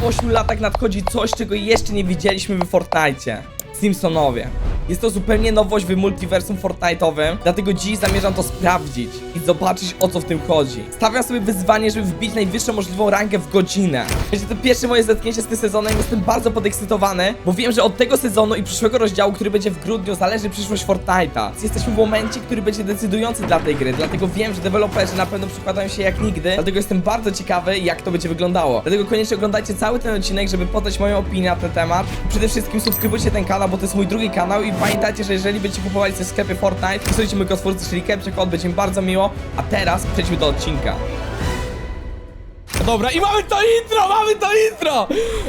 Po 8 latach nadchodzi coś, czego jeszcze nie widzieliśmy w Fortnite. Simpsonowie. Jest to zupełnie nowość w multiversum Fortnite'owym, dlatego dziś zamierzam to sprawdzić i zobaczyć o co w tym chodzi. Stawiam sobie wyzwanie, żeby wbić najwyższą możliwą rangę w godzinę. Będzie to pierwsze moje zetknięcie z tym sezonem, jestem bardzo podekscytowany, bo wiem, że od tego sezonu i przyszłego rozdziału, który będzie w grudniu, zależy przyszłość Fortnite'a. Jesteśmy w momencie, który będzie decydujący dla tej gry, dlatego wiem, że deweloperzy na pewno przykładają się jak nigdy, dlatego jestem bardzo ciekawy, jak to będzie wyglądało. Dlatego koniecznie oglądajcie cały ten odcinek, żeby poznać moją opinię na ten temat. Przede wszystkim subskrybujcie ten kanał, bo to jest mój drugi kanał i pamiętajcie, że jeżeli będziecie kupowali w sklepie Fortnite, wpisujcie mój kod twórcy, czyli Kepcie kod, będzie mi bardzo miło. A teraz przejdźmy do odcinka. Dobra, i mamy to intro, mamy to intro!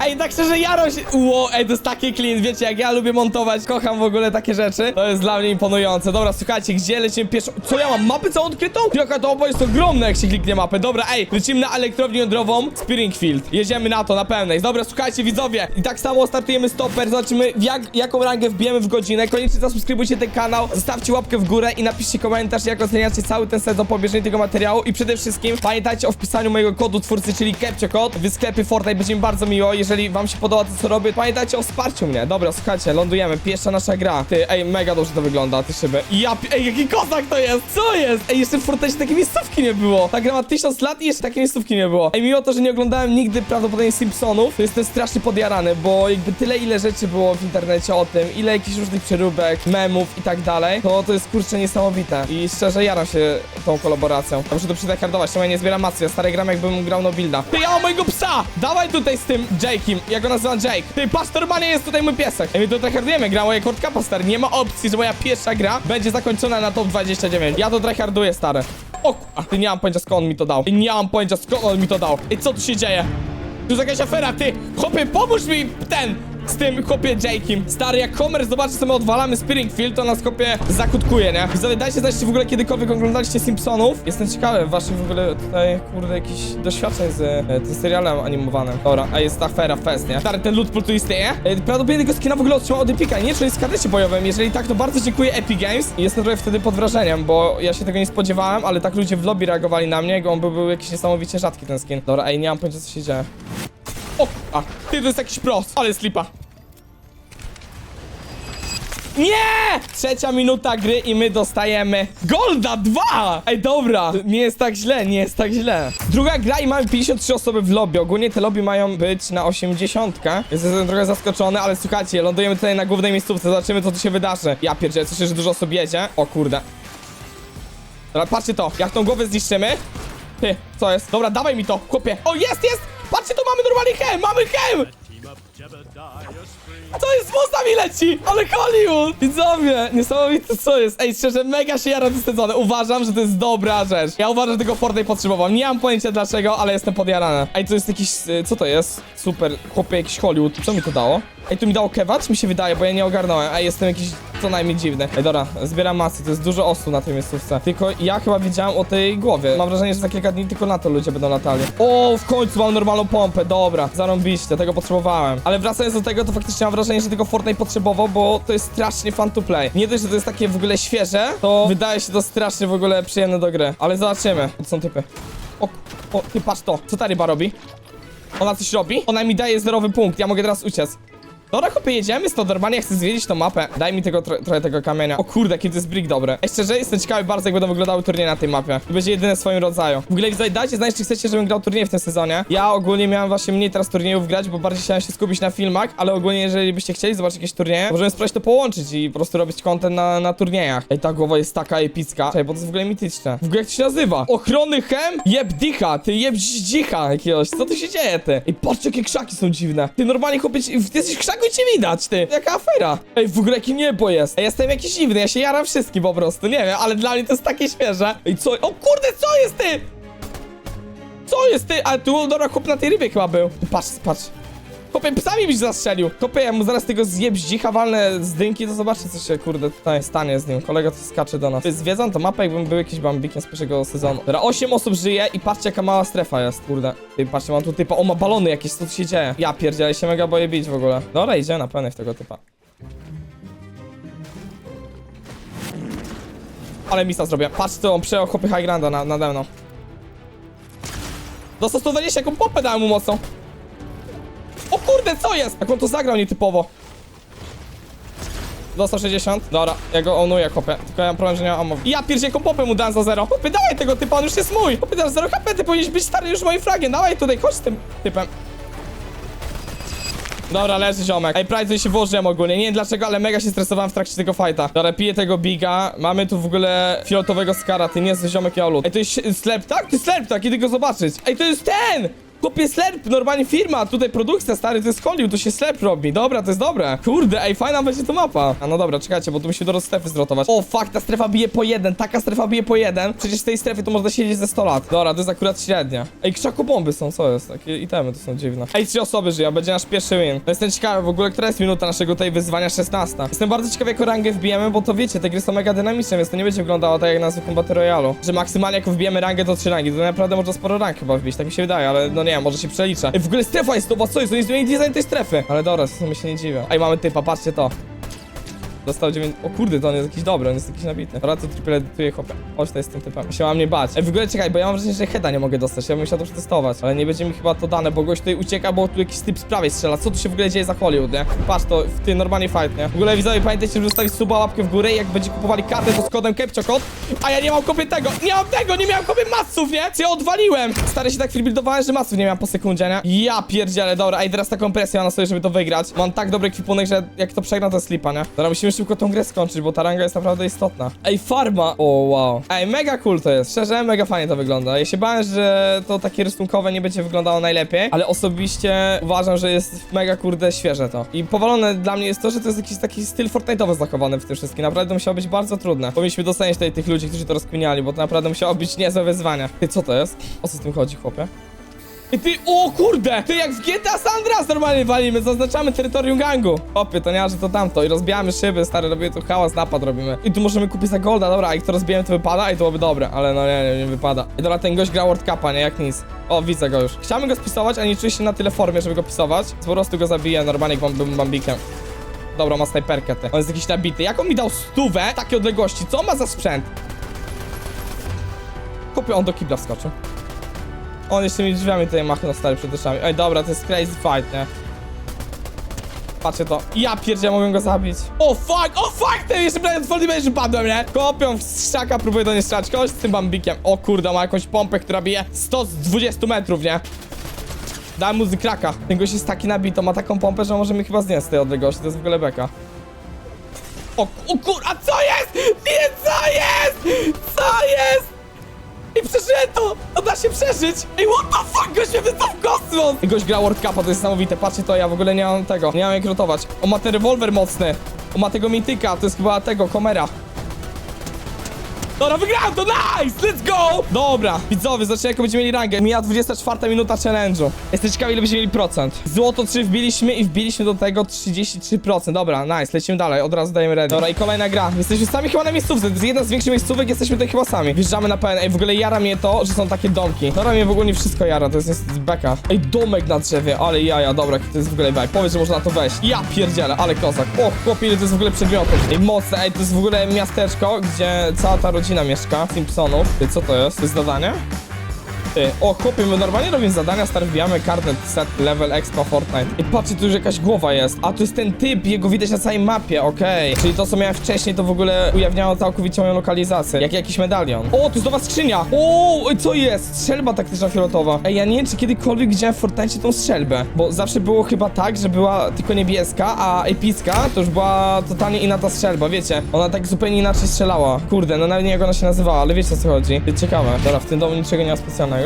Ej, tak szczerze, Jaro. Ło, ej, to jest taki klient, wiecie, jak ja lubię montować, kocham w ogóle takie rzeczy. To jest dla mnie imponujące. Dobra, słuchajcie, gdzie lecimy pierwszą... Co ja mam, mapę całą odkrytą? Jaka to obo jest ogromne, jak się kliknie mapę. Dobra, ej, lecimy na elektrownię jądrową Springfield. Jedziemy na to, na pełnej. Dobra, słuchajcie, widzowie, i tak samo startujemy stopper, zobaczymy, jak, jaką rangę wbijemy w godzinę. Koniecznie zasubskrybujcie ten kanał, zostawcie łapkę w górę i napiszcie komentarz, jak oceniacie cały ten sezon po obejrzeniu tego materiału. I przede wszystkim pamiętajcie o wpisaniu mojego kodu czyli Capture Code w sklepie Fortnite. Będzie mi bardzo miło, jeżeli wam się podoba to, co robię. Pamiętajcie o wsparciu mnie. Dobra, słuchajcie, lądujemy. Pierwsza nasza gra. Ty, ej, mega dobrze to wygląda, te szyby. Ja, ej, jaki kozak to jest! Co jest? Ej, jeszcze w Fortnite takiej miejscówki nie było. Ta gra ma tysiąc lat i jeszcze takiej miejscówki nie było. Ej, mimo to, że nie oglądałem nigdy prawdopodobnie Simpsonów, to jestem strasznie podjarany, bo jakby tyle ile rzeczy było w internecie o tym, ile jakichś różnych przeróbek, memów i tak dalej, to to jest kurczę niesamowite. I szczerze jaram się tą kolaboracją. Ja muszę to przytakardować, czemu ja nie zbieram macy, ja stary gram jakbym grał builda. Ty, ja mam mojego psa! Dawaj tutaj z tym Jake'im, jak go nazywam Jake. Ty, patrz, normalnie jest tutaj mój piesek. Ej, my to tryhardujemy, gra moja kortka stary. Nie ma opcji, że moja pierwsza gra będzie zakończona na top 29. Ja to tryharduję, stary. O, a ty nie mam pojęcia skąd on mi to dał. Ej, nie mam pojęcia skąd on mi to dał. Ej, co tu się dzieje? Tu jest jakaś afera, ty! Chłopie, pomóż mi ten! Z tym chłopie Jake'im. Stary, jak Homer zobaczy, co my odwalamy Springfield, to nas chłopie zakutkuje, nie? Widzowie, dajcie znać, czy w ogóle kiedykolwiek oglądaliście Simpsonów. Jestem ciekawy waszych w ogóle tutaj, kurde, jakichś doświadczeń z e, tym serialem animowanym. Dobra, a jest afera, fest, nie? Stary, ten pool tu istnieje? E, prawdopodobnie tego skina w ogóle otrzymał od Epica, nie? Czyli jest w kadecie bojowym. Jeżeli tak, to bardzo dziękuję Epic Games. I jestem trochę wtedy pod wrażeniem, bo ja się tego nie spodziewałem, ale tak ludzie w lobby reagowali na mnie, on był, był jakiś niesamowicie rzadki ten skin. Dobra, ej, nie mam pojęcia, co się dzieje. O, a, ty to jest jakiś prost, ale slipa. Nie! Trzecia minuta gry i my dostajemy Golda 2! Ej, dobra, nie jest tak źle, nie jest tak źle. Druga gra i mamy 53 osoby w lobby. Ogólnie te lobby mają być na 80. Więc jestem trochę zaskoczony, ale słuchajcie, lądujemy tutaj na głównej miejscówce, zobaczymy co tu się wydarzy. Ja pierdzielę, słyszę, że dużo osób jedzie. O kurde. Dobra, patrzcie to, jak tą głowę zniszczymy. Ty, co jest? Dobra, dawaj mi to, chłopie. O, jest, jest! Patrzcie, tu mamy normalnie hem, mamy hem! Co jest, z mi leci? Ale Hollywood! Widzowie, niesamowite co jest. Ej, szczerze, mega się jara sezony. Uważam, że to jest dobra rzecz. Ja uważam, że tego Fortnite potrzebował. Nie mam pojęcia dlaczego, ale jestem podjarany. Ej, to jest jakiś, y, co to jest? Super, chłopie, jakiś Hollywood. Co mi to dało? Ej, tu mi dało kewacz? Mi się wydaje, bo ja nie ogarnąłem. Ej, jestem jakiś co najmniej dziwny. Ej, dobra, zbieram masy, to jest dużo osób na tej miejscówce. Tylko ja chyba wiedziałem o tej głowie. Mam wrażenie, że za kilka dni tylko na to ludzie będą latali. O, w końcu mam normalną pompę, dobra. Zarąbiście, tego potrzebowałem. Ale wracając do tego, to faktycznie mam wrażenie, że tego Fortnite potrzebował, bo to jest strasznie fun to play. Nie dość, że to jest takie w ogóle świeże, to wydaje się to strasznie w ogóle przyjemne do gry. Ale zobaczymy. To są typy. O, o, ty patrz to. Co ta ryba robi? Ona coś robi? Ona mi daje zerowy punkt, ja mogę teraz uciec. Dobra, chłopie, jedziemy stąd, normalnie chcę zwiedzić tą mapę. Daj mi tego tro trochę tego kamienia. O kurde, to jest brick dobry. Ej, szczerze, jestem ciekawy bardzo, jak będą wyglądały turnieje na tej mapie. To będzie jedyne w swoim rodzaju. W ogóle widzę, dajcie znać, czy chcecie, żebym grał turniej w tym sezonie. Ja ogólnie miałem właśnie mniej teraz turniejów grać, bo bardziej chciałem się skupić na filmach, ale ogólnie, jeżeli byście chcieli zobaczyć jakieś turnieje, możemy spróbować to połączyć i po prostu robić content na, na turniejach. Ej, ta głowa jest taka epicka. Ej, bo to jest w ogóle mityczne. W ogóle jak to się nazywa? Ochrony hem? Jeb dicha, ty jeb dzicha jakiegoś. Co tu się dzieje, ty? Ej, patrzcie, jakie krzaki są dziwne. Ty normalnie, chłopie, jesteś w krzaku i cię widać, ty. Jaka afera. Ej, w ogóle jakie niebo jest. Ej, jestem jakiś dziwny, ja się jaram wszystkim po prostu, nie wiem, ale dla mnie to jest takie świeże. Ej, co? O kurde, co jest, ty? Co jest, ty? Ale tu, dobra, chłop na tej rybie chyba był. Patrz, patrz. Chłopie, psami byś zastrzelił. Chłopie, ja mu zaraz tego zjeb zdzicha, walnę z dynki, to zobaczcie, co się, kurde, tutaj stanie z nim. Kolega tu skacze do nas. Zwiedzam to mapę, jakbym był jakiś bambikiem z pierwszego sezonu. Dobra, 8 osób żyje i patrzcie, jaka mała strefa jest, kurde. Ty, patrzcie, mam tu typa, o, ma balony jakieś, co tu się dzieje? Ja pierdzielę, się mega boję bić w ogóle. Dobra, idzie na pewno w tego typa. Ale misa zrobię. Patrz, co on przejął chłopie High Granda na, nade mną. Dostał 120, jaką popę dałem mu mocną. Kurde, co jest? Jak on to zagrał nietypowo. Dostał 60. Dobra, ja go onuję, chłopie. Tylko ja mam problem, że nie mam ammo. Ja pierdzie jaką popę mu dałem za zero. Chłopie, dawaj tego typa, on już jest mój. Chłopie, dasz 0 HP, ty powinieneś być stary już moim fragiem. Dawaj tutaj, chodź z tym typem. Dobra, leży ziomek. Ej, tutaj się włożyłem ogólnie. Nie wiem dlaczego, ale mega się stresowałem w trakcie tego fighta. Dobra, piję tego biga. Mamy tu w ogóle fioletowego skara. Ty nie jest ziomek Jalut. Ej, to jest slep, tak? Jest slep, tak? Kiedy go zobaczyć? Ej, to jest ten! Kupię slep, normalnie firma, tutaj produkcja, stary, to jest Hollywood, to się slep robi. Dobra, to jest dobre. Kurde, ej, fajna będzie to mapa. A no dobra, czekajcie, bo tu musimy do strefy zrotować. O, fuck, ta strefa bije po jeden, taka strefa bije po jeden. Przecież w tej strefie to można siedzieć ze 100 lat. Dobra, to jest akurat średnia. Ej, krzakobomby są, co jest? Takie itemy to są dziwne. Ej, trzy osoby żyją, będzie nasz pierwszy win. No jestem ciekawy w ogóle, która jest minuta naszego tej wyzwania 16. Jestem bardzo ciekawy, jaką rangę wbijemy, bo to wiecie, te gry są mega dynamiczne, więc to nie będzie wyglądało tak jak na zwykłym Battle Royale. Że maksymalnie jak wbijemy rangę, to trzy rangi. To naprawdę można sporo rank chyba wbić, tak mi się wydaje, ale no nie wiem, może się przelicza. Ej, w ogóle strefa jest nowa, co jest? Oni zmienili design tej strefy. Ale dobra, w sumie się nie dziwię. Ej, mamy typa, patrzcie to. Dostał 9. O kurde, to on jest jakiś dobry, on jest jakiś nabity. To triple edytuję chłopie. Chodź tutaj z tym typem. Się nie bać. Ej, w ogóle czekaj, bo ja mam wrażenie, że heada nie mogę dostać. Ja bym musiał to przetestować. Ale nie będzie mi chyba to dane, bo gość tutaj ucieka, bo tu jakiś typ z prawej strzela. Co tu się w ogóle dzieje za Hollywood, nie? Patrz to, w tym normalnie fight, nie? W ogóle widzowie, pamiętajcie, żeby zostawić suba, łapkę w górę i jak będzie kupowali kartę, to z kodem KEPCIOKOD. A ja nie mam kopie tego, nie mam tego, nie miałem kopie masów, nie? Ja odwaliłem? Stary się tak freebuildowałem, że masów nie miałem po sekundzie, nie? Ja pierdzielę, dobra, ej, teraz taką presję mam na sobie, żeby to wygrać. Mam tak dobry kwipunek, że jak to przegram, to jest lipa, nie? Dobra, musimy szybko tą grę skończyć, bo ta ranga jest naprawdę istotna. Ej, farma! O, wow. Ej, mega cool to jest. Szczerze, mega fajnie to wygląda. Ja się bałem, że to takie rysunkowe nie będzie wyglądało najlepiej, ale osobiście uważam, że jest mega kurde świeże to. I powalone dla mnie jest to, że to jest jakiś taki styl Fortnite'owy zachowany w tym wszystkim. Naprawdę to musiało być bardzo trudne. Powinniśmy docenić tutaj tych ludzi, którzy to rozkminiali, bo to naprawdę musiało być niezłe wyzwanie. Ty, co to jest? O co z tym chodzi, chłopie? I ty, o kurde! Ty jak w GTA San Andreas normalnie walimy, zaznaczamy terytorium gangu. Opie, to nie, że to tamto. I rozbijamy szyby, stary, robimy tu hałas, napad robimy. I tu możemy kupić za golda, dobra, jak to rozbijemy, to wypada i to byłoby dobre. Ale no nie, nie, nie wypada. I dobra, ten gość gra World Cupa, nie, jak nic. O, widzę go już. Chciałem go spisować, a nie czuję się na tyle formie, żeby go pisować. Po prostu go zabiję, normalnie bym bambikiem. Dobra, ma snajperkę ty. On jest jakiś nabity. Jak on mi dał stówę takiej odległości? Co on ma za sprzęt? Kupię, on do kibla wskoczył. On jeszcze mi drzwiami tutaj machnął stary przed oczami. Ej, dobra, to jest crazy fight, nie? Patrzcie to. Ja pierdzie, mogę go zabić. O fuck, o fuck, ten jeszcze prawie w Damage padłem, nie? Kopią w szaka, próbuję do niej strzelać. Kogoś z tym bambikiem. O kurde, ma jakąś pompę, która bije 100 z 20 metrów, nie? Dałem mu z kraka. Ten gość jest taki nabity, ma taką pompę, że może mi chyba zdjąć z tej odległości. To jest w ogóle beka. O, o kur... A co jest? Nie, co jest? Co jest? I przeżyłem to! To da się przeżyć! Ej, what the fuck? Gość mnie wystał w kosmos! I gość gra World Cupa, to jest niesamowite. Patrzcie to, ja w ogóle nie mam tego. Nie mam jak rotować. On ma ten rewolwer mocny. On ma tego mityka, to jest chyba tego, Komera. Dobra, wygrałem to, nice! Let's go! Dobra, widzowie, zobaczymy jaką będziemy mieli rangę. Mija 24 minuta challenge'u. Jestem ciekawy, ile będziemy mieli procent. Złoto 3 wbiliśmy i wbiliśmy do tego 33%. Dobra, nice, lecimy dalej, od razu dajemy ready. Dobra, i kolejna gra. Jesteśmy sami chyba na miejscówce, to jest jedna z większych miejscówek, jesteśmy tutaj chyba sami. Wjeżdżamy na pełen. Ej, w ogóle jara mnie to, że są takie domki. Dobra, mnie w ogóle nie wszystko jara, to jest niestety beka. Ej, domek na drzewie, ale jaja, dobra, to jest w ogóle bek. Powiedz, że można na to wejść. Ja pierdzielę, ale kozak. O, chłopie, ile to jest w ogóle przedmiotów. Ej, mocne, ej, to jest w ogóle miasteczko, gdzie cała ta rodzina mieszka. Simpsonów. Co to jest? To jest zadanie? Ty, o chłopie, my normalnie robimy zadania, stary, wbijamy kartę set level expo Fortnite. I patrzcie, tu już jakaś głowa jest. A, to jest ten typ, jego widać na całej mapie, okej. Czyli to, co miałem wcześniej, to w ogóle ujawniało całkowicie moją lokalizację. Jak jakiś medalion. O, tu nowa skrzynia! O, co jest? Strzelba taktyczna fioletowa. Ej, ja nie wiem, czy kiedykolwiek widziałem w Fortnite tą strzelbę. Bo zawsze było chyba tak, że była tylko niebieska, a epicka to już była totalnie inna ta strzelba, wiecie? Ona tak zupełnie inaczej strzelała. Kurde, no nawet nie jak ona się nazywała, ale wiecie o co chodzi. Ciekawe. Dobra, w tym domu niczego nie ma specjalnego.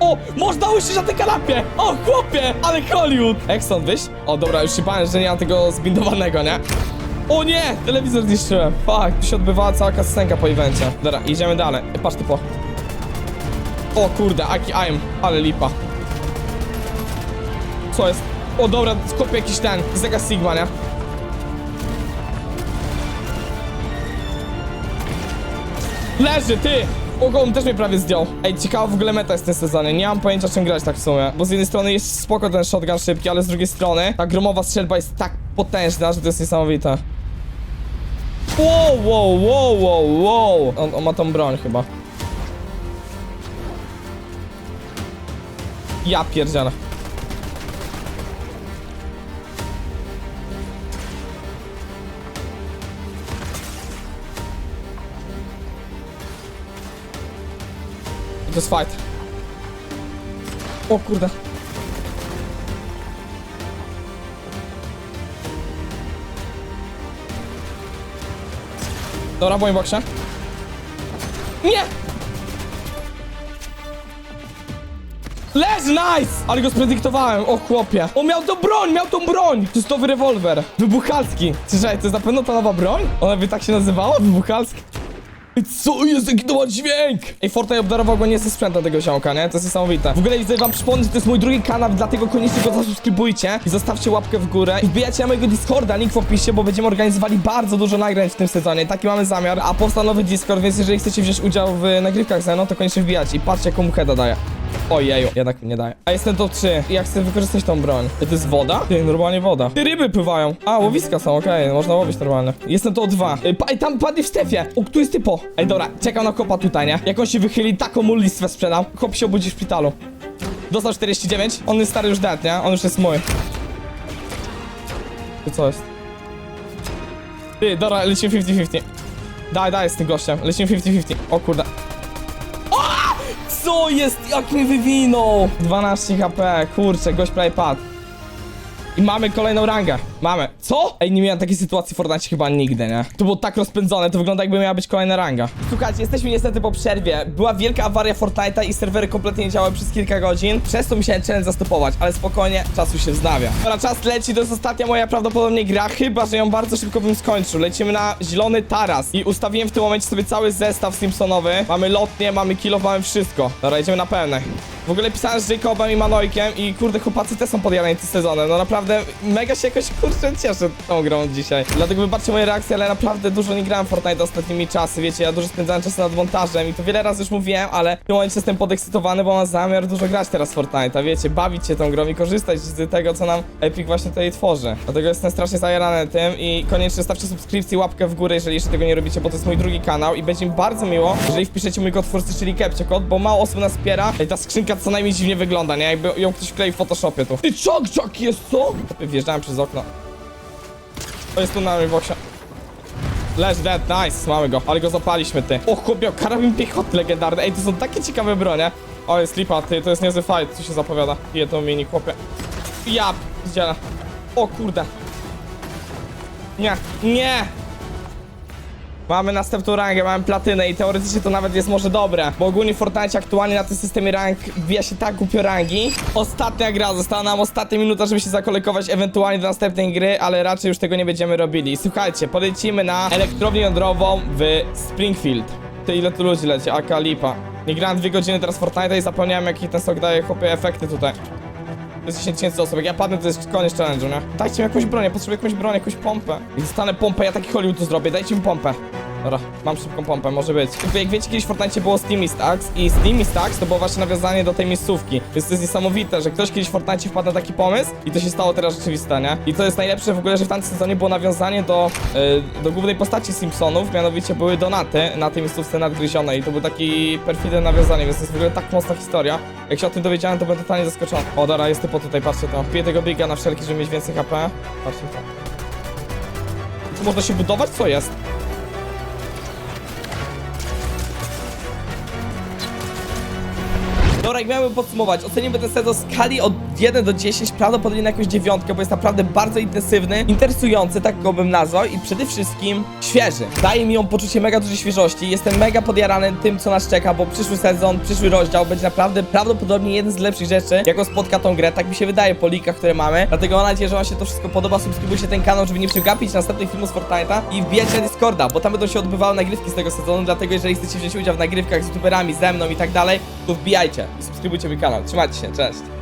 O! Można usiąść na tej kanapie! O, chłopie! Ale Hollywood! Jak stąd wyjść? O, dobra, już się bałem, że nie mam tego zbindowanego, nie? O nie! Telewizor zniszczyłem. Fuck, tu się odbywała cała kasenka po evencie. Dobra, idziemy dalej. Ej, Patrz typo. O kurde, Aki I'm, ale lipa. Co jest? O dobra, skopię jakiś ten, Zega Sigma, nie? Leży, ty! Ogo, on też mnie prawie zdjął. Ej, ciekawa w ogóle meta jest w tym sezonie. Nie mam pojęcia czym grać tak w sumie. Bo z jednej strony jest spoko ten shotgun szybki, ale z drugiej strony ta gromowa strzelba jest tak potężna, że to jest niesamowite. Wow, wow, wow, wow, wow. On, on ma tą broń chyba. Ja pierdzielę. Jest fight. O kurde. Dobra, w moim boksie. Nie! Leż, nice! Ale go sprediktowałem, o chłopie. On miał tą broń, miał tą broń! To jest nowy rewolwer. Wybuchalski. Słyszałeś, to jest na pewno ta nowa broń? Ona by tak się nazywała? Wybuchalski? Co jest, jaki to ma dźwięk? Ej, Fortnite obdarował go nie ze sprzęta tego ziomka, nie? To jest niesamowite. W ogóle chcę wam przypomnieć, że to jest mój drugi kanał, dlatego koniecznie go zasubskrybujcie i zostawcie łapkę w górę. I wbijajcie na mojego Discorda, link w opisie, bo będziemy organizowali bardzo dużo nagrań w tym sezonie. Taki mamy zamiar, a powstał nowy Discord, więc jeżeli chcecie wziąć udział w nagrywkach ze mną, to koniecznie wbijajcie i patrzcie, jaką heada daje. Ojeju, jednak mi nie daje. A jestem top 3 i ja chcę wykorzystać tą broń. Ej, To jest woda? Ty, normalnie woda. Ty, ryby pływają. A, łowiska są, okej, można łowić normalnie. Jestem to 2. Ej, tam padnie w strefie. O, tu jest typo. Ej, dobra, czekam na kopa tutaj, nie? Jak on się wychyli, taką mu listwę sprzedam. Chłop się obudzi w szpitalu. Dostał 49. On jest stary już dead, nie? On już jest mój. Ty co jest? Ty, dobra, lecimy 50-50. Daj, daj z tym gościem. Lecimy 50-50. O kurde. Co jest? Jak mi wywinął? 12 HP, kurczę, gość prawie padł. I mamy kolejną rangę. Mamy. Co? Ej, nie miałem takiej sytuacji w Fortnite chyba nigdy, nie? To było tak rozpędzone, to wygląda jakby miała być kolejna ranga. Słuchajcie, jesteśmy niestety po przerwie. Była wielka awaria Fortnite'a i serwery kompletnie nie działały przez kilka godzin. Przez to musiałem challenge zastopować, ale spokojnie, czas już się wznawia. Dobra, czas leci, to jest ostatnia moja prawdopodobnie gra, chyba, że ją bardzo szybko bym skończył. Lecimy na zielony taras i ustawiłem w tym momencie sobie cały zestaw Simpsonowy. Mamy lotnie, mamy kilo, mamy wszystko. Dobra, idziemy na pełne. W ogóle pisałem z Jacobem i Manojkiem i kurde chłopacy też są podjarani tym sezonem. No naprawdę mega się jakoś kurczę cieszę tą grą dzisiaj. Dlatego wybaczcie moje reakcje, ale naprawdę dużo nie grałem Fortnite ostatnimi czasy, wiecie, ja dużo spędzałem czasu nad montażem i to wiele razy już mówiłem, ale w tym momencie jestem podekscytowany, bo mam zamiar dużo grać teraz Fortnite'a, wiecie, bawić się tą grą i korzystać z tego, co nam Epic właśnie tutaj tworzy. Dlatego jestem strasznie zajarany tym i koniecznie stawcie subskrypcję, łapkę w górę, jeżeli jeszcze tego nie robicie, bo to jest mój drugi kanał i będzie mi bardzo miło, jeżeli wpiszecie mój kod twórcy, czyli Kepcie kod, bo mało osób nas wspiera i ta skrzynka co najmniej dziwnie wygląda, nie? Jakby ją ktoś klei w Photoshopie tu. Ty czok, czok jest co? Wjeżdżałem przez okno. To jest tu na boxie. Leż dead, nice, mamy go, ale go zapaliśmy, ty. O chłopie, karabin piechoty legendarny, ej, to są takie ciekawe bronie. O, jest lipa, ty, to jest niezły fight, co się zapowiada. Jedną mini, chłopie. Ja, zdziela. O kurde. Nie, nie! Mamy następną rangę, mamy platynę i teoretycznie to nawet jest może dobre, bo ogólnie w Fortnite aktualnie na tym systemie rank wbija się tak głupio rangi. Ostatnia gra, została nam ostatnia minuta, żeby się zakolekować ewentualnie do następnej gry, ale raczej już tego nie będziemy robili. Słuchajcie, polecimy na elektrownię jądrową w Springfield. Ty ile tu ludzi leci, aka lipa. Nie grałem dwie godziny teraz w Fortnite i zapomniałem jaki ten sok daje chłopie efekty tutaj. To jest 10 tysięcy osób, jak ja padnę to jest koniec challenge'u, nie? Dajcie mi jakąś broń, potrzebuję jakąś broń, jakąś pompę. I dostanę pompę, ja taki Hollywood tu zrobię, dajcie mi pompę. Dobra, mam szybką pompę, może być. Jak wiecie, kiedyś w Fortnite było Steamy Stacks i Steamy Stacks to było właśnie nawiązanie do tej miejscówki. Więc to jest niesamowite, że ktoś kiedyś w Fortnite wpadł na taki pomysł i to się stało teraz rzeczywiste, nie? I to jest najlepsze w ogóle, że w tamtym sezonie było nawiązanie do, yy, do głównej postaci Simpsonów, mianowicie były donaty na tej miejscówce nadgryzionej i to był taki perfidne nawiązanie, więc to jest w ogóle tak mocna historia. Jak się o tym dowiedziałem, to byłem totalnie zaskoczony. O, dobra, jest typo tutaj, patrzcie to. Piję tego biga na wszelki, żeby mieć więcej HP. Patrzcie to. Tu można się budować? Co jest? Dobra, jak miałbym podsumować, ocenimy ten sezon w skali od 1 do 10, prawdopodobnie na jakąś dziewiątkę, bo jest naprawdę bardzo intensywny, interesujący, tak go bym nazwał i przede wszystkim świeży. Daje mi on poczucie mega dużej świeżości, jestem mega podjarany tym, co nas czeka, bo przyszły sezon, przyszły rozdział będzie naprawdę prawdopodobnie jeden z lepszych rzeczy, jaką spotka tą grę, tak mi się wydaje po likach, które mamy. Dlatego mam nadzieję, że wam się to wszystko podoba, subskrybujcie ten kanał, żeby nie przegapić następnych filmów z Fortnite'a i wbijajcie na Discorda, bo tam będą się odbywały nagrywki z tego sezonu, dlatego jeżeli chcecie wziąć udział w nagrywkach z youtuberami, ze mną i tak dalej, to wbijajcie subskrybujcie mój kanał. Trzymajcie się, cześć!